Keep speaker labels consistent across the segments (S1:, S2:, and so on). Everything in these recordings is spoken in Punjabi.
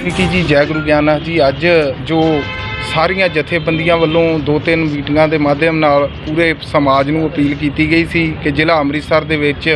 S1: ਵਾਲਮੀਕੀ ਜੀ ਜੈ ਗੁਰੂ ਗਿਆਨਨਾਥ ਜੀ, ਅੱਜ ਜੋ ਸਾਰੀਆਂ ਜਥੇਬੰਦੀਆਂ ਵੱਲੋਂ ਦੋ ਤਿੰਨ ਮੀਟਿੰਗਾਂ ਦੇ ਮਾਧਿਅਮ ਨਾਲ ਪੂਰੇ ਸਮਾਜ ਨੂੰ ਅਪੀਲ ਕੀਤੀ ਗਈ ਸੀ ਕਿ ਜ਼ਿਲ੍ਹਾ ਅੰਮ੍ਰਿਤਸਰ ਦੇ ਵਿੱਚ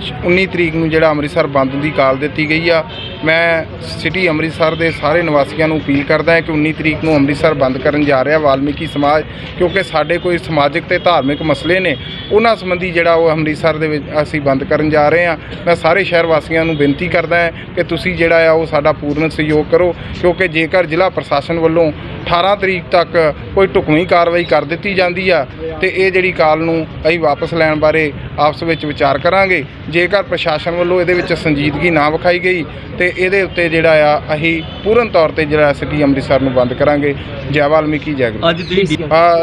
S1: 19 ਤਰੀਕ ਨੂੰ ਜਿਹੜਾ ਅੰਮ੍ਰਿਤਸਰ ਬੰਦ ਦੀ ਕਾਲ ਦਿੱਤੀ ਗਈ ਆ। ਮੈਂ ਸਿਟੀ ਅੰਮ੍ਰਿਤਸਰ ਦੇ ਸਾਰੇ ਨਿਵਾਸੀਆਂ ਨੂੰ ਅਪੀਲ ਕਰਦਾ ਹਾਂ ਕਿ 19 ਤਰੀਕ ਨੂੰ ਅੰਮ੍ਰਿਤਸਰ ਬੰਦ ਕਰਨ ਜਾ ਰਿਹਾ ਵਾਲਮੀਕੀ ਸਮਾਜ, ਕਿਉਂਕਿ ਸਾਡੇ ਕੋਈ ਸਮਾਜਿਕ ਤੇ ਧਾਰਮਿਕ ਮਸਲੇ ਨੇ, ਉਹਨਾਂ ਸੰਬੰਧੀ ਜਿਹੜਾ ਉਹ ਅੰਮ੍ਰਿਤਸਰ ਦੇ ਵਿੱਚ ਅਸੀਂ ਬੰਦ ਕਰਨ ਜਾ ਰਹੇ ਹਾਂ। ਮੈਂ ਸਾਰੇ ਸ਼ਹਿਰ ਵਾਸੀਆਂ ਨੂੰ ਬੇਨਤੀ ਕਰਦਾ ਹਾਂ ਕਿ ਤੁਸੀਂ ਜਿਹੜਾ ਆ ਉਹ ਸਾਡਾ ਪੂਰਨ ਸਹਿਯੋਗ ਕਰੋ, ਕਿਉਂਕਿ ਜੇਕਰ ਜ਼ਿਲ੍ਹਾ ਪ੍ਰਸ਼ਾਸਨ ਵੱਲੋਂ 18 ਤਰੀਕ ਤੱਕ ਕੋਈ ਢੁਕਵੀਂ ਕਾਰਵਾਈ ਕਰ ਦਿੱਤੀ ਜਾਂਦੀ ਆ ਤੇ ਇਹ ਜਿਹੜੀ ਕਾਲ ਨੂੰ ਅਸੀਂ ਵਾਪਸ ਲੈਣ ਬਾਰੇ ਆਪਸ ਵਿੱਚ ਵਿਚਾਰ ਕਰਾਂਗੇ। ਜੇਕਰ ਪ੍ਰਸ਼ਾਸਨ ਵੱਲੋਂ ਇਹਦੇ ਵਿੱਚ ਸੰਜੀਦਗੀ ਨਾ ਵਿਖਾਈ ਗਈ ਤੇ ਇਹਦੇ ਉੱਤੇ ਜਿਹੜਾ ਆ ਅਸੀਂ ਪੂਰਨ ਤੌਰ ਤੇ ਜਿਹੜਾ ਸਿਟੀ ਅੰਮ੍ਰਿਤਸਰ ਨੂੰ ਬੰਦ ਕਰਾਂਗੇ। ਜੈ ਵਾਲਮੀਕੀ ਜੈ ਗੁਰੂ।
S2: ਅੱਜ ਤੁਸੀਂ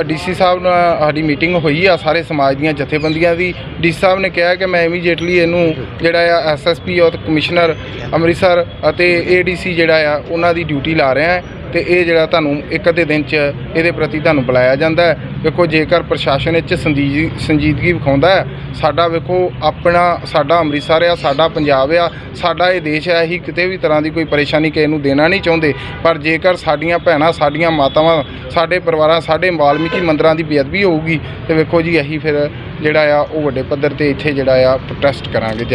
S1: ਡੀਸੀ ਸਾਹਿਬ ਨਾਲ ਸਾਡੀ ਮੀਟਿੰਗ ਹੋਈ ਆ ਸਾਰੇ ਸਮਾਜ ਦੀਆਂ ਜਥੇਬੰਦੀਆਂ ਦੀ। ਡੀਸੀ ਸਾਹਿਬ ਨੇ ਕਿਹਾ ਕਿ ਮੈਂ ਇਮੀਡੀਏਟਲੀ ਇਹਨੂੰ ਜਿਹੜਾ ਆ ਐਸਐਸਪੀ ਔਰ ਕਮਿਸ਼ਨਰ ਅੰਮ੍ਰਿਤਸਰ ਅਤੇ ਏਡੀਸੀ ਜਿਹੜਾ ਆ ਉਹਨਾਂ ਦੀ ਡਿਊਟੀ ਲਾ ਰਿਹਾ। ਹੈ ਤੇ ਇਹ ਜਿਹੜਾ ਤੁਹਾਨੂੰ ਇੱਕ ਅੱਧੇ ਦਿਨ ਚ ਇਹਦੇ ਪ੍ਰਤੀ ਤੁਹਾਨੂੰ ਬੁਲਾਇਆ ਜਾਂਦਾ ਹੈ। ਵੇਖੋ, ਜੇਕਰ ਪ੍ਰਸ਼ਾਸਨ ਇਹ 'ਚ ਸੰਜੀਦਗੀ ਸੰਜੀਦਗੀ ਵਿਖਾਉਂਦਾ ਹੈ, ਸਾਡਾ ਵੇਖੋ, ਆਪਣਾ, ਸਾਡਾ ਅੰਮ੍ਰਿਤਸਰ ਆ, ਸਾਡਾ ਪੰਜਾਬ ਆ, ਸਾਡਾ ਇਹ ਦੇਸ਼ ਆ, ਅਸੀਂ ਕਿਤੇ ਵੀ ਤਰ੍ਹਾਂ ਦੀ ਕੋਈ ਪਰੇਸ਼ਾਨੀ ਕਿਸੇ ਨੂੰ ਦੇਣਾ ਨਹੀਂ ਚਾਹੁੰਦੇ। ਪਰ ਜੇਕਰ ਸਾਡੀਆਂ ਭੈਣਾਂ, ਸਾਡੀਆਂ ਮਾਤਾਵਾਂ, ਸਾਡੇ ਪਰਿਵਾਰਾਂ, ਸਾਡੇ ਵਾਲਮੀਕੀ ਮੰਦਰਾਂ ਦੀ ਬੇਅਦਬੀ ਹੋਊਗੀ, ਤੇ ਵੇਖੋ ਜੀ, ਅਸੀਂ ਫਿਰ ਜਿਹੜਾ ਆ, ਉਹ ਵੱਡੇ ਪੱਧਰ ਤੇ ਇੱਥੇ ਜਿਹੜਾ ਆ ਪ੍ਰੋਟੈਸਟ ਕਰਾਂਗੇ।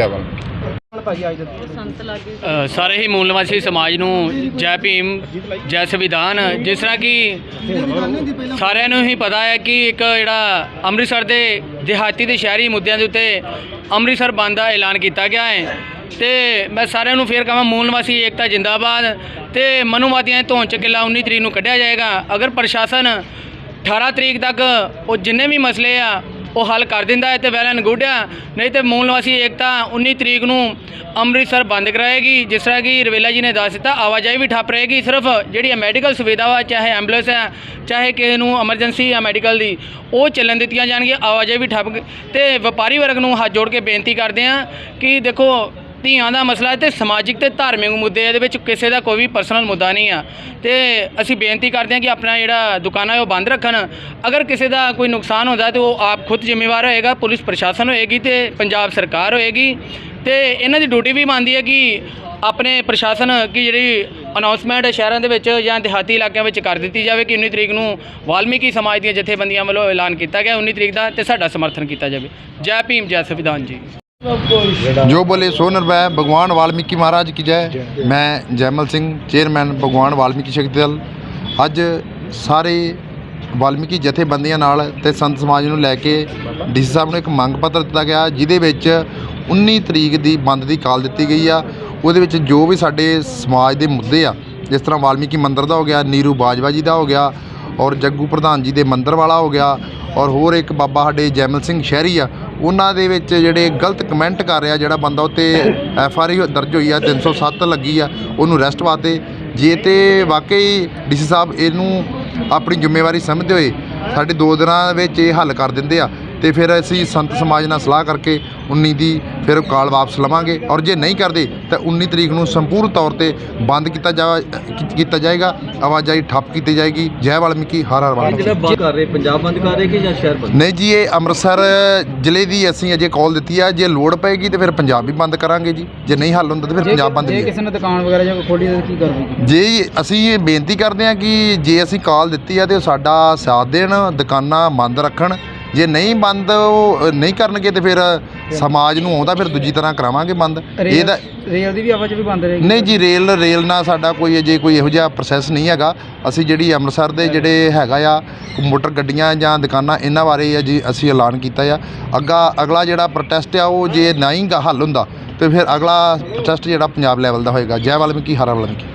S2: ਅ, ਸਾਰੇ ਹੀ ਮੂਲ ਨਿਵਾਸੀ ਸਮਾਜ ਨੂੰ ਜੈ ਭੀਮ ਜੈ ਸੰਵਿਧਾਨ ਜਿਸ ਤਰ੍ਹਾਂ ਕਿ ਸਾਰਿਆਂ ਨੂੰ ਹੀ ਪਤਾ ਹੈ ਕਿ ਇੱਕ ਜਿਹੜਾ ਅੰਮ੍ਰਿਤਸਰ ਦੇ ਦਿਹਾਤੀ ਤੇ ਸ਼ਹਿਰੀ ਮੁੱਦਿਆਂ ਦੇ ਉੱਤੇ ਅੰਮ੍ਰਿਤਸਰ ਬੰਦ ਦਾ ਐਲਾਨ ਕੀਤਾ ਗਿਆ ਹੈ। ਤੇ ਮੈਂ ਸਾਰਿਆਂ ਨੂੰ ਫੇਰ ਕਹਾਂ ਮੂਲ ਨਿਵਾਸੀ ਏਕਤਾ ਜਿੰਦਾਬਾਦ ਤੇ ਮਨੂਵਾਦੀਆਂ ਧੌਣ ਚ ਕਿਲਾ 19 ਤਰੀਕ ਨੂੰ ਕੱਢਿਆ ਜਾਏਗਾ। ਅਗਰ ਪ੍ਰਸ਼ਾਸਨ 18 ਤਰੀਕ ਤੱਕ ਉਹ ਜਿੰਨੇ ਵੀ ਮਸਲੇ ਆ ਉਹ ਹੱਲ ਕਰ ਦਿੰਦਾ ਹੈ ਤੇ ਵੈਲ ਐਂਡ ਗੁੱਡ ਆ। ਨਹੀਂ ਤੇ ਮੂਲ ਨਿਵਾਸੀ ਏਕਤਾ 19 ਤਰੀਕ ਨੂੰ ਅੰਮ੍ਰਿਤਸਰ ਬੰਦ ਕਰਾਏਗੀ, ਜਿਸ ਤਰ੍ਹਾਂ ਕਿ ਰਵੇਲਾ ਜੀ ਨੇ ਦੱਸ ਦਿੱਤਾ। ਆਵਾਜਾਈ ਵੀ ਠੱਪ ਰਹੇਗੀ, ਸਿਰਫ ਜਿਹੜੀ ਮੈਡੀਕਲ ਸੁਵਿਧਾ ਵਾ, ਚਾਹੇ ਐਂਬੂਲੈਂਸ ਹੈ ਚਾਹੇ ਕਿਸੇ ਨੂੰ ਐਮਰਜੈਂਸੀ ਆ ਮੈਡੀਕਲ ਦੀ, ਉਹ ਚੱਲਣ ਦਿੱਤੀਆਂ ਜਾਣਗੀਆਂ। ਆਵਾਜਾਈ ਵੀ ਠੱਪ ਗ- ਤੇ ਵਪਾਰੀ ਵਰਗ ਨੂੰ ਹੱਥ ਜੋੜ ਕੇ ਬੇਨਤੀ ਕਰਦੇ ਆ ਕਿ ਦੇਖੋ ਧੀਆਂ ਦਾ ਮਸਲਾ ਹੈ ਤੇ ਸਮਾਜਿਕ ਤੇ ਧਾਰਮਿਕ ਮੁੱਦੇ ਇਹਦੇ ਵਿੱਚ ਕਿਸੇ ਦਾ ਕੋਈ ਵੀ ਪਰਸਨਲ ਮੁੱਦਾ ਨਹੀਂ ਆ। ਤੇ ਅਸੀਂ ਬੇਨਤੀ ਕਰਦੇ ਹਾਂ ਕਿ ਆਪਣਾ ਜਿਹੜਾ ਦੁਕਾਨਾਂ ਹੈ ਉਹ ਬੰਦ ਰੱਖਣ। ਅਗਰ ਕਿਸੇ ਦਾ ਕੋਈ ਨੁਕਸਾਨ ਹੁੰਦਾ ਤੇ ਉਹ ਆਪ ਖੁਦ ਜ਼ਿੰਮੇਵਾਰ ਹੋਏਗਾ, ਪੁਲਿਸ ਪ੍ਰਸ਼ਾਸਨ ਹੋਏਗੀ ਤੇ ਪੰਜਾਬ ਸਰਕਾਰ ਹੋਏਗੀ। ਤੇ ਇਹਨਾਂ ਦੀ ਡਿਊਟੀ ਵੀ ਬਣਦੀ ਹੈ ਕਿ ਆਪਣੇ ਪ੍ਰਸ਼ਾਸਨ ਕੀ ਜਿਹੜੀ ਅਨਾਉਂਸਮੈਂਟ ਸ਼ਹਿਰਾਂ ਦੇ ਵਿੱਚ ਜਾਂ ਦਿਹਾਤੀ ਇਲਾਕਿਆਂ ਵਿੱਚ ਕਰ ਦਿੱਤੀ ਜਾਵੇ ਕਿ 19 ਤਰੀਕ ਨੂੰ ਵਾਲਮੀਕੀ ਸਮਾਜ ਦੀਆਂ ਜਥੇਬੰਦੀਆਂ ਵੱਲੋਂ ਐਲਾਨ ਕੀਤਾ ਗਿਆ 19 ਤਰੀਕ ਦਾ ਤੇ ਸਾਡਾ ਸਮਰਥਨ ਕੀਤਾ ਜਾਵੇ। ਜੈ ਭੀਮ, ਜੈ ਸੰਵਿਧਾਨ ਜੀ।
S3: ਜੋ ਬੋਲੇ ਸੋ ਨਿਰਭੈ, ਭਗਵਾਨ ਵਾਲਮੀਕੀ ਮਹਾਰਾਜ ਕੀ ਜੈ। ਮੈਂ ਜੈਮਲ ਸਿੰਘ, ਚੇਅਰਮੈਨ ਭਗਵਾਨ ਵਾਲਮੀਕੀ ਸ਼ਕਤੀ ਦਲ। ਅੱਜ ਸਾਰੇ ਵਾਲਮੀਕੀ ਜਥੇਬੰਦੀਆਂ ਨਾਲ ਤੇ ਸੰਤ ਸਮਾਜ ਨੂੰ ਲੈ ਕੇ ਡੀਸੀ ਸਾਹਿਬ ਨੂੰ ਇੱਕ ਮੰਗ ਪੱਤਰ ਦਿੱਤਾ ਗਿਆ, ਜਿਹਦੇ ਵਿੱਚ 19 ਤਰੀਕ ਦੀ ਬੰਦ ਦੀ ਕਾਲ ਦਿੱਤੀ ਗਈ ਆ। ਉਹਦੇ ਵਿੱਚ ਜੋ ਵੀ ਸਾਡੇ ਸਮਾਜ ਦੇ ਮੁੱਦੇ ਆ, ਜਿਸ ਤਰ੍ਹਾਂ ਵਾਲਮੀਕੀ ਮੰਦਿਰ ਦਾ ਹੋ ਗਿਆ, ਨੀਰੂ ਬਾਜਵਾ ਜੀ ਦਾ ਹੋ ਗਿਆ, ਔਰ ਜੱਗੂ ਪ੍ਰਧਾਨ ਜੀ ਦੇ ਮੰਦਿਰ ਵਾਲਾ ਹੋ ਗਿਆ, ਔਰ ਹੋਰ ਇੱਕ ਬਾਬਾ ਸਾਡੇ ਜੈਮਲ ਸਿੰਘ ਸ਼ਹਿਰੀ ਆ ਉਹਨਾਂ ਦੇ ਵਿੱਚ ਜਿਹੜੇ ਗਲਤ ਕਮੈਂਟ ਕਰ ਰਿਹਾ ਜਿਹੜਾ ਬੰਦਾ ਉਹ 'ਤੇ ਐਫ ਆਰ ਆਈ ਦਰਜ ਹੋਈ ਆ 307 ਲੱਗੀ ਆ, ਉਹਨੂੰ ਅਰੈਸਟ ਵਾਤੇ। ਜੇ ਤੇ ਵਾਕਈ ਡੀਸੀ ਸਾਹਿਬ ਇਹਨੂੰ ਆਪਣੀ ਜ਼ਿੰਮੇਵਾਰੀ ਸਮਝਦੇ ਹੋਏ ਸਾਡੇ ਦੋ ਦਿਨਾਂ ਵਿੱਚ ਇਹ ਹੱਲ ਕਰ ਦਿੰਦੇ ਆ। ਤੇ ਫਿਰ ਅਸੀਂ ਸੰਤ ਸਮਾਜ ਨਾਲ ਸਲਾਹ ਕਰਕੇ 19 ਦੀ ਫਿਰ ਕਾਲ ਵਾਪਸ ਲਵਾਂਗੇ। ਔਰ ਜੇ ਨਹੀਂ ਕਰਦੇ ਤਾਂ 19 ਤਰੀਕ ਨੂੰ ਸੰਪੂਰਨ ਤੌਰ ਤੇ ਬੰਦ ਕੀਤਾ ਜਾ ਕੀਤਾ ਜਾਏਗਾ। ਆਵਾਜਾਈ ਠੱਪ ਕੀਤੀ ਜਾਏਗੀ। ਜੈ ਵਾਲਮੀਕੀ ਹਰ ਹਰ ਵਾਲਮੀਕੀ।
S4: ਜਿਹੜਾ ਬੰਦ ਕਰ ਰਹੇ ਪੰਜਾਬ ਬੰਦ ਕਰ ਰਹੇ ਕਿ ਜਾਂ ਸ਼ਹਿਰ ਬੰਦ?
S3: ਨਹੀਂ ਜੀ ਇਹ ਅੰਮ੍ਰਿਤਸਰ ਜ਼ਿਲ੍ਹੇ ਦੀ ਅਸੀਂ ਅਜੇ ਕਾਲ ਦਿੱਤੀ ਆ। ਜੇ ਲੋੜ ਪਏਗੀ ਤੇ ਫਿਰ ਪੰਜਾਬ ਵੀ ਬੰਦ ਕਰਾਂਗੇ ਜੀ। ਜੇ ਨਹੀਂ ਹੱਲ ਹੁੰਦਾ ਤਾਂ ਫਿਰ ਪੰਜਾਬ ਬੰਦ
S5: ਜੇ ਕਿਸੇ ਨੇ ਦੁਕਾਨ ਵਗੈਰਾ ਜਾਂ ਖੋਲੀ ਤਾਂ ਕੀ ਕਰੋਗੇ
S3: ਜੇ ਅਸੀਂ ਇਹ ਬੇਨਤੀ ਕਰਦੇ ਹਾਂ ਕਿ ਜੇ ਅਸੀਂ ਕਾਲ ਦਿੱਤੀ ਆ ਤੇ ਉਹ ਸਾਡਾ ਸਾਥ ਦੇਣ ਦੁਕਾਨਾਂ ਬੰਦ ਰੱਖਣ। ਜੇ ਨਹੀਂ ਬੰਦ ਉਹ ਨਹੀਂ ਕਰਨਗੇ ਤੇ ਫਿਰ ਸਮਾਜ ਨੂੰ ਆਉਂਦਾ ਫਿਰ ਦੂਜੀ ਤਰ੍ਹਾਂ ਕਰਾਵਾਂਗੇ ਬੰਦ। ਇਹਦਾ
S5: ਰੇਲ ਦੀ ਵੀ ਆਵਾਜ਼ ਵੀ ਬੰਦ ਰਹੇਗੀ।
S3: ਨਹੀਂ ਜੀ ਰੇਲ ਰੇਲ ਨਾਲ ਸਾਡਾ ਕੋਈ ਅਜੇ ਕੋਈ ਇਹੋ ਜਿਹਾ ਪ੍ਰੋਸੈਸ ਨਹੀਂ ਹੈਗਾ। ਅਸੀਂ ਜਿਹੜੀ ਅੰਮ੍ਰਿਤਸਰ ਦੇ ਜਿਹੜੇ ਹੈਗਾ ਆ ਮੋਟਰ ਗੱਡੀਆਂ ਜਾਂ ਦੁਕਾਨਾਂ ਇਹਨਾਂ ਬਾਰੇ ਆ ਜੀ ਅਸੀਂ ਐਲਾਨ ਕੀਤਾ ਆ। ਅੱਗਾ ਅਗਲਾ ਜਿਹੜਾ ਪ੍ਰੋਟੈਸਟ ਆ ਉਹ ਜੇ ਨਹੀਂ ਗਾ ਹੱਲ ਹੁੰਦਾ ਤੇ ਫਿਰ ਅਗਲਾ ਪ੍ਰੋਟੈਸਟ ਜਿਹੜਾ ਪੰਜਾਬ ਲੈਵਲ ਦਾ ਹੋਏਗਾ। ਜੈ ਵਾਲਮੀਕੀ ਹਰ ਵਾਲਮੀਕੀ।